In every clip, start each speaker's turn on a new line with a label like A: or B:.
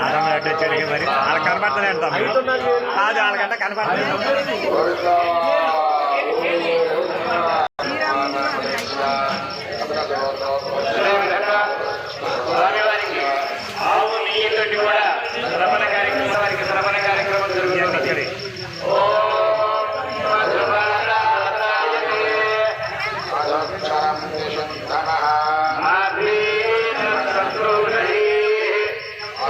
A: ఆడమ్మ ఎట్ట వచ్చాడు మరి. వాళ్ళకి కనపడతానే అంటాం అది వాళ్ళకంటే కనపడలేదు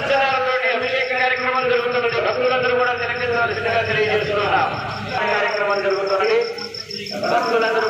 B: ఇప్పుడు అభిషేక కార్యక్రమం జరుగుతున్నది. భక్తులందరూ కూడా తిలకించవలసిందిగా తెలియజేస్తున్నాం కార్యక్రమం జరుగుతున్నది. భక్తులందరూ